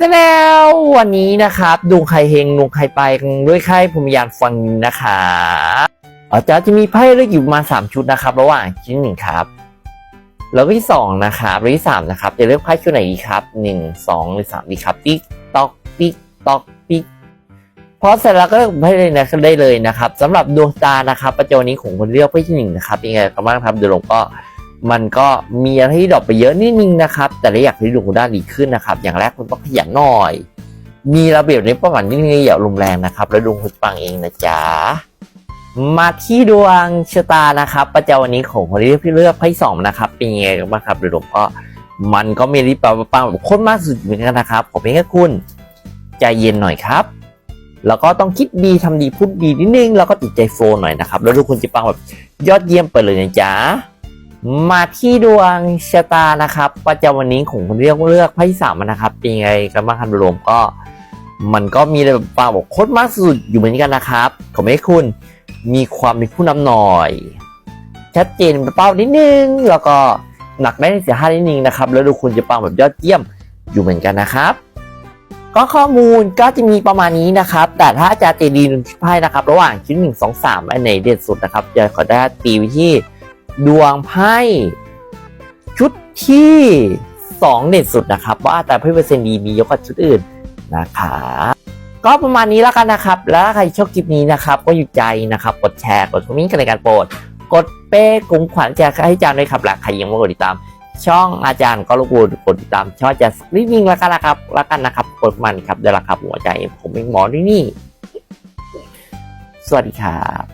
แล้ววันนี้นะครับดวงใครเฮงดวงใครไปกันด้วยไข่พรมยานฟังนะคะอาจารย์จะมีไพ่เลือกอยู่มาสามชุดนะครับ ระหว่างชิ้นหนึ่งครับ แล้วที่สองนะครับแล้วที่สามนะครับ จะเลือกไพ่ชุดไหนดีครับหนึ่งสองหรือสามดีครับติ๊กตอกติ๊กตอกติ๊กพอเสร็จแล้วก็เลือกไพ่เลยนะได้เลยนะครับสำหรับดวงตานะครับประจวันนี้ของคนเลือกไพ่ที่หนึ่งนะครับยังไงก็บ้างครับเดี๋ยวลงก็ มันก็มีอะไรที่ดรอปไปเยอะนิดนึงนะครับ แต่ละอยากให้ดวงด้านดีขึ้นนะครับ อย่างแรกคุณต้องขยันหน่อย มีระเบียบในประวัตินิดนึงอย่าลมแรงนะครับ แล้วดวงคุณปังเองนะจ๊ะมาที่ดวงชะตานะครับ ประจำวันนี้ของคนที่เลือกพี่เลือกไพ่สองนะครับ เป็นยังไงบ้างครับเดี๋ยวมก็มันก็มีริบปังปังแบบโคตรมากสุดเหมือนกันนะครับผมเองแค่คุณใจเย็นหน่อยครับ แล้วก็ต้องคิดดีทำดีพูดดีนิดนึงแล้วก็ติดใจโฟนหน่อยนะครับ แล้วทุกคนจะปังแบบยอดเยี่ยมไปเลยนะจ๊ะ มาที่ดวงชะตานะครับ ประจำวันนี้ของคนเลือกเลือกไพ่สามนะครับเป็นยังไงกันบ้างครับรวมก็ มันก็มีอะไรแบบปาบอกโคตรมากสุดอยู่เหมือนกันนะครับขอให้คุณมีความเป็นผู้นำหน่อย ชัดเจนเป้านิดนึง แล้วก็หนักได้ในเสียห้านิดนึงนะครับ แล้วดูคุณจะปังแบบยอดเยี่ยมอยู่เหมือนกันนะครับก็ข้อมูลก็จะมีประมาณนี้นะครับ แต่ถ้าอาจารย์ตีดีนึ่ไพ่นะครับ ระหว่างชิ้นหนึ่งสองสามอันไหนเด็ดสุดนะครับจะขอได้ตีไปที่ ดวงไพ่ชุดที่สองเด็ดสุดนะครับว่าแต่เพื่อเปอร์เซ็นต์ดีมียกกว่าชุดอื่นนะครับก็ประมาณนี้แล้วกันนะครับ แล้วใครชอบคลิปนี้นะครับ ก็อยู่ใจนะครับ กดแชร์ กดคอมเมนต์กันในการโปรด กดเป้กลุ่มขวัญแจกให้อาจารย์ด้วยครับและใครยังไม่กดติดตาม ช่องอาจารย์ก็รบกวนกดติดตาม ช่องอาจารย์สักนิดนึงแล้วกันนะครับแล้วกันนะครับ กดมันครับเดี๋ยวละครับหัวใจ ผมเป็นหมอที่นี่ สวัสดีครับ